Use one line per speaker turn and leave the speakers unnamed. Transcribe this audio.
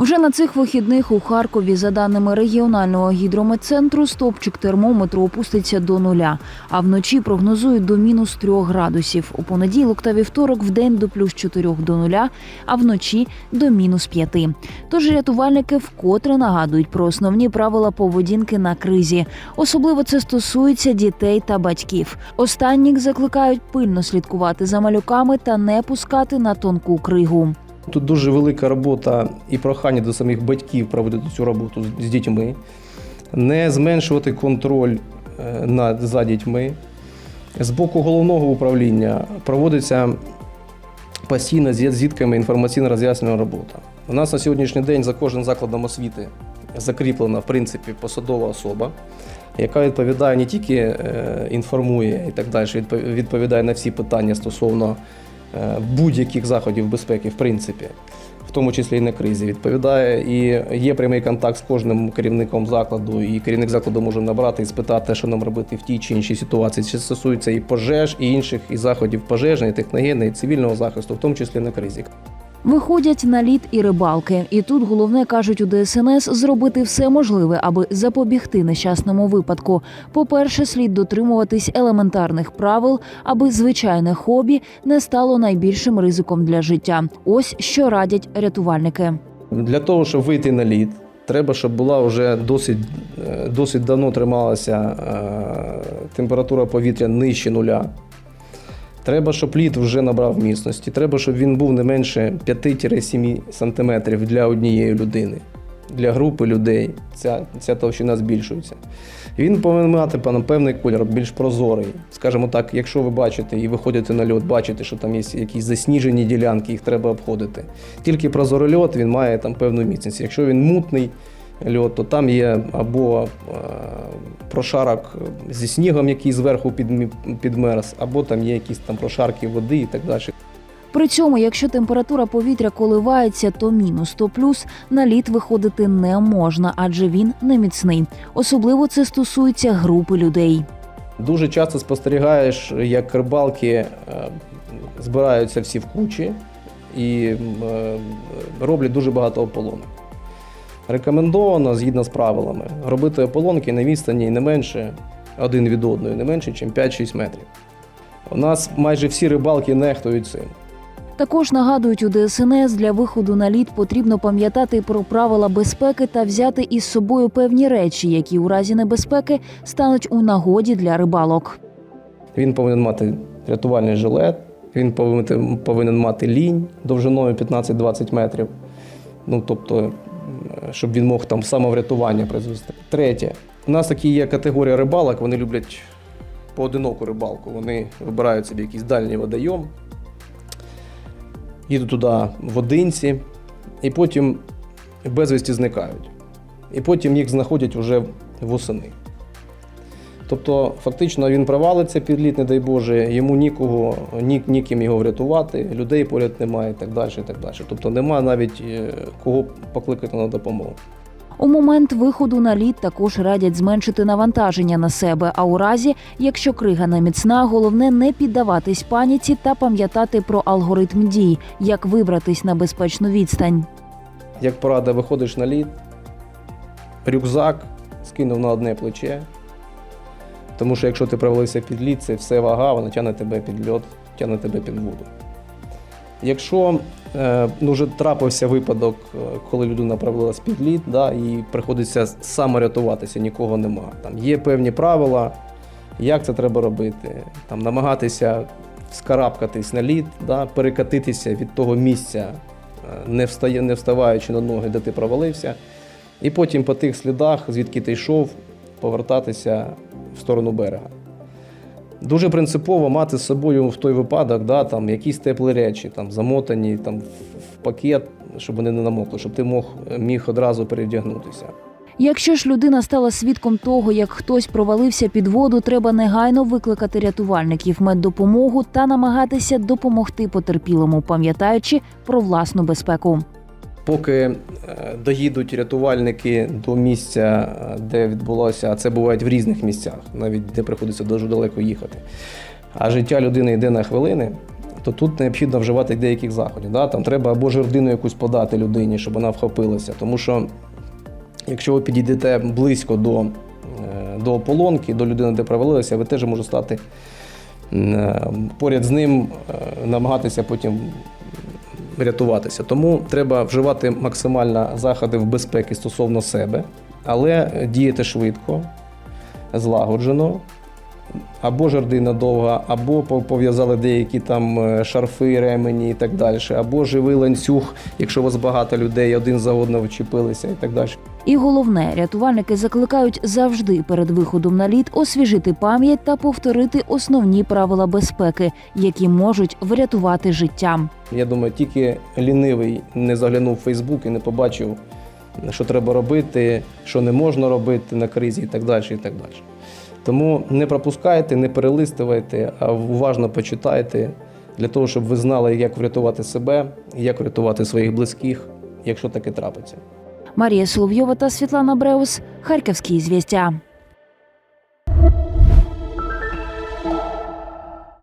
Вже на цих вихідних у Харкові, за даними регіонального гідрометцентру, стопчик термометру опуститься до нуля, а вночі прогнозують до мінус трьох градусів. У понеділок та вівторок в день до плюс 4 до нуля, а вночі до мінус 5. Тож рятувальники вкотре нагадують про основні правила поведінки на кризі. Особливо це стосується дітей та батьків. Останніх закликають пильно слідкувати за малюками та не пускати на тонку кригу.
Тут дуже велика робота і прохання до самих батьків проводити цю роботу з дітьми, не зменшувати контроль е, над за дітьми. З боку головного управління проводиться постійно з дітками інформаційно роз'яснювальна робота. У нас на сьогоднішній день за кожним закладом освіти закріплена в принципі посадова особа, яка відповідає не тільки е, інформує і так далі, відпо- відповідає на всі питання стосовно будь-яких заходів безпеки, в принципі, в тому числі і на кризі, відповідає і є прямий контакт з кожним керівником закладу, і керівник закладу може набрати і спитати, що нам робити в тій чи іншій ситуації. Це стосується і пожеж, і інших і заходів пожежної, техногенної, цивільного захисту, в тому числі на кризі.
Виходять на лід і рибалки, і тут головне кажуть у ДСНС зробити все можливе, аби запобігти нещасному випадку. По-перше, слід дотримуватись елементарних правил, аби звичайне хобі не стало найбільшим ризиком для життя. Ось що радять рятувальники.
Для того, щоб вийти на лід, треба, щоб була вже досить, е, досить давно трималася е, температура повітря нижче нуля. Треба, щоб лід вже набрав міцності. Треба, щоб він був не менше 5-7 см для однієї людини. Для групи людей ця, ця товщина збільшується. Він повинен мати певний кольор, більш прозорий. Скажімо так, якщо ви бачите і виходите на льот, бачите, що там є якісь засніжені ділянки, їх треба обходити. Тільки прозорий льот він має там певну міцність. Якщо він мутний льот, то там є або е, прошарок зі снігом, який зверху підмерз, або там є якісь там прошарки води і так далі.
При цьому, якщо температура повітря коливається, то мінус, то плюс на лід виходити не можна, адже він не міцний. Особливо це стосується групи людей.
Дуже часто спостерігаєш, як рибалки е, збираються всі в кучі і е, роблять дуже багато ополонок. Рекомендовано, згідно з правилами, робити ополонки на відстані не менше один від одної, не менше, ніж 5-6 метрів. У нас майже всі рибалки нехтують цим.
Також нагадують у ДСНС, для виходу на лід потрібно пам'ятати про правила безпеки та взяти із собою певні речі, які у разі небезпеки стануть у нагоді для рибалок.
Він повинен мати рятувальний жилет, він повинен, повинен мати лінь довжиною 15-20 метрів. Ну, тобто, щоб він мог там самоврятування призвести. Третє. У нас такі є категорія рибалок, вони люблять поодиноку рибалку. Вони вибирають собі якийсь дальній водойом, їдуть туди в одинці, і потім безвісті зникають. І потім їх знаходять вже восени. Тобто, фактично він провалиться під лід, не дай Боже, йому нікого, ні, ніким його врятувати, людей поряд немає і так далі. І так далі. Тобто немає навіть е, кого покликати на допомогу.
У момент виходу на лід також радять зменшити навантаження на себе. А у разі, якщо крига не міцна, головне не піддаватись паніці та пам'ятати про алгоритм дій, як вибратись на безпечну відстань.
Як порада, виходиш на лід, рюкзак скинув на одне плече. Тому що якщо ти провалився під лід, це все вага, вона тягне тебе під льот, тягне тебе під воду. Якщо е, ну, вже трапився випадок, е, коли людина провалилась під лід, да, і приходиться саморятуватися, нікого нема. Там є певні правила, як це треба робити, там, намагатися скарабкатись на лід, да, перекатитися від того місця, е, не, встає, не вставаючи на ноги, де ти провалився, і потім по тих слідах, звідки ти йшов, повертатися в сторону берега. Дуже принципово мати з собою в той випадок да, там, якісь теплі речі, там, замотані там, в пакет, щоб вони не намокли, щоб ти мог, міг одразу перевдягнутися.
Якщо ж людина стала свідком того, як хтось провалився під воду, треба негайно викликати рятувальників меддопомогу та намагатися допомогти потерпілому, пам'ятаючи про власну безпеку.
Поки е, доїдуть рятувальники до місця, е, де відбулося, а це буває в різних місцях, навіть де приходиться дуже далеко їхати. А життя людини йде на хвилини. то тут необхідно вживати деяких заходів. Да? Там треба або жердину якусь подати людині, щоб вона вхопилася. Тому що якщо ви підійдете близько до, е, до ополонки, до людини, де провалилися, ви теж можете стати поряд з ним, намагатися потім рятуватися. Тому треба вживати максимально заходи в безпеки стосовно себе, але діяти швидко, злагоджено. Або жердина довга, або пов'язали деякі там е, шарфи, ремені і так далі, або живий ланцюг, якщо у вас багато людей, один за одного вчепилися і так далі.
І головне, рятувальники закликають завжди перед виходом на лід освіжити пам'ять та повторити основні правила безпеки, які можуть врятувати життя.
Я думаю, тільки лінивий не заглянув в Фейсбук і не побачив, що треба робити, що не можна робити на кризі і так далі. І так далі. Тому не пропускайте, не перелистувайте, а уважно почитайте для того, щоб ви знали, як врятувати себе, як врятувати своїх близьких, якщо таке трапиться.
Марія Соловйова та Світлана Бреус, Харківські звістя.